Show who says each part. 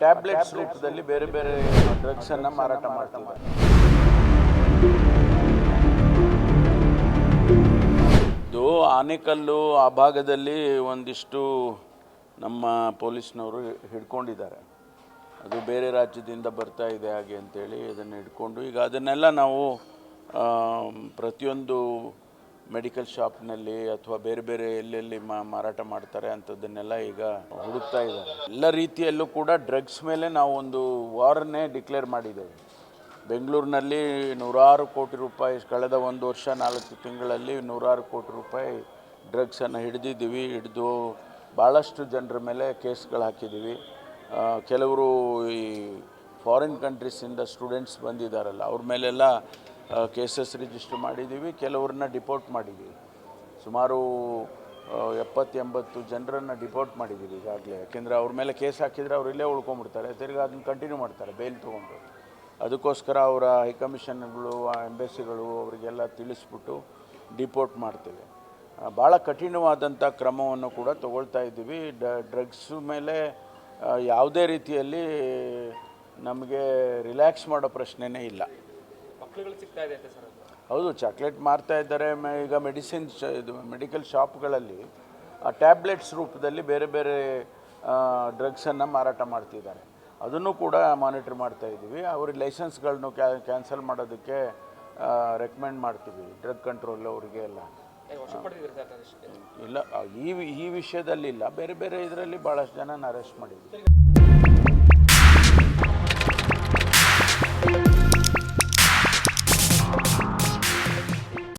Speaker 1: Tablets ರೂಪದಲ್ಲಿ ಬೇರೆ ಬೇರೆ ಡ್ರಗ್ಸನ್ನು ಮಾರಾಟ ಮಾಡ್ತಾರೆ ಇದು ಆನೆಕಲ್ಲು ಆ ಭಾಗದಲ್ಲಿ ಒಂದಿಷ್ಟು ನಮ್ಮ ಪೊಲೀಸ್ನವರು ಹಿಡ್ಕೊಂಡಿದ್ದಾರೆ. ಅದು ಬೇರೆ ರಾಜ್ಯದಿಂದ ಬರ್ತಾ ಇದೆ ಹಾಗೆ ಅಂತೇಳಿ ಅದನ್ನು ಹಿಡ್ಕೊಂಡು ಈಗ ಅದನ್ನೆಲ್ಲ ನಾವು ಪ್ರತಿಯೊಂದು ಮೆಡಿಕಲ್ ಶಾಪ್ನಲ್ಲಿ ಅಥವಾ ಬೇರೆ ಬೇರೆ ಎಲ್ಲೆಲ್ಲಿ ಮಾರಾಟ ಮಾಡ್ತಾರೆ ಅಂಥದ್ದನ್ನೆಲ್ಲ ಈಗ ಹುಡುಕ್ತಾ ಇದ್ದಾರೆ. ಎಲ್ಲ ರೀತಿಯಲ್ಲೂ ಕೂಡ ಡ್ರಗ್ಸ್ ಮೇಲೆ ನಾವು ಒಂದು ವಾರನ್ನೇ ಡಿಕ್ಲೇರ್ ಮಾಡಿದ್ದೇವೆ. ಬೆಂಗಳೂರಿನಲ್ಲಿ ನೂರಾರು ಕೋಟಿ ರೂಪಾಯಿ ಕಳೆದ ಒಂದು ವರ್ಷ, ನಾಲ್ಕು ತಿಂಗಳಲ್ಲಿ ನೂರಾರು ಕೋಟಿ ರೂಪಾಯಿ ಡ್ರಗ್ಸನ್ನು ಹಿಡಿದಿದ್ದೀವಿ, ಹಿಡಿದು ಭಾಳಷ್ಟು ಜನರ ಮೇಲೆ ಕೇಸ್ಗಳು ಹಾಕಿದ್ದೀವಿ. ಕೆಲವರು ಈ ಫಾರಿನ್ ಕಂಟ್ರೀಸಿಂದ ಸ್ಟೂಡೆಂಟ್ಸ್ ಬಂದಿದ್ದಾರಲ್ಲ, ಅವ್ರ ಮೇಲೆಲ್ಲ ಕೇಸಸ್ ರಿಜಿಸ್ಟರ್ ಮಾಡಿದ್ದೀವಿ, ಕೆಲವ್ರನ್ನ ಡಿಪೋರ್ಟ್ ಮಾಡಿದ್ದೀವಿ. ಸುಮಾರು ಎಪ್ಪತ್ತು ಎಂಬತ್ತು ಜನರನ್ನು ಡಿಪೋರ್ಟ್ ಮಾಡಿದ್ದೀವಿ ಈಗಾಗಲೇ. ಯಾಕೆಂದರೆ ಅವ್ರ ಮೇಲೆ ಕೇಸ್ ಹಾಕಿದರೆ ಅವ್ರು ಇಲ್ಲೇ ಉಳ್ಕೊಂಡ್ಬಿಡ್ತಾರೆ. ತಿರ್ಗಿ ಅದನ್ನು ಕಂಟಿನ್ಯೂ ಮಾಡ್ತಾರೆ ಬೇಲ್ ತೊಗೊಂಡು. ಅದಕ್ಕೋಸ್ಕರ ಅವರ ಹೈಕಮಿಷನ್ಗಳು ಎಂಬೆಸಿಗಳು ಅವರಿಗೆಲ್ಲ ತಿಳಿಸ್ಬಿಟ್ಟು ಡಿಪೋರ್ಟ್ ಮಾಡ್ತೇವೆ. ಭಾಳ ಕಠಿಣವಾದಂಥ ಕ್ರಮವನ್ನು ಕೂಡ ತಗೊಳ್ತಾ ಇದ್ದೀವಿ. ಡ ಡ್ರಗ್ಸ್ ಮೇಲೆ ಯಾವುದೇ ರೀತಿಯಲ್ಲಿ ನಮಗೆ ರಿಲ್ಯಾಕ್ಸ್ ಮಾಡೋ ಪ್ರಶ್ನೆನೇ ಇಲ್ಲ.
Speaker 2: ಮಕ್ಳುಗಳು ಸಿಗ್ತಾ ಇದೆ ಸರ್
Speaker 1: ಹೌದು ಚಾಕ್ಲೇಟ್ ಮಾರ್ತಾ ಇದ್ದಾರೆ ಈಗ ಮೆಡಿಸಿನ್ ಶ- ಇದು ಮೆಡಿಕಲ್ ಶಾಪ್ಗಳಲ್ಲಿ ಆ ಟ್ಯಾಬ್ಲೆಟ್ಸ್ ರೂಪದಲ್ಲಿ ಬೇರೆ ಬೇರೆ ಡ್ರಗ್ಸನ್ನು ಮಾರಾಟ ಮಾಡ್ತಿದ್ದಾರೆ. ಅದನ್ನು ಕೂಡ ಮಾನಿಟ್ರ್ ಮಾಡ್ತಾ ಇದ್ದೀವಿ. ಅವ್ರಿಗೆ ಲೈಸೆನ್ಸ್ಗಳನ್ನು ಕ್ಯಾ ಕ್ಯಾನ್ಸಲ್ ಮಾಡೋದಕ್ಕೆ ರೆಕಮೆಂಡ್ ಮಾಡ್ತೀವಿ ಡ್ರಗ್ ಕಂಟ್ರೋಲ್ ಅವರಿಗೆ ಎಲ್ಲ. ಇಲ್ಲ ಈ ಈ ವಿಷಯದಲ್ಲಿ ಇಲ್ಲ. ಬೇರೆ ಬೇರೆ ಇದರಲ್ಲಿ ಭಾಳಷ್ಟು ಜನನ ಅರೆಸ್ಟ್ ಮಾಡಿದ್ವಿ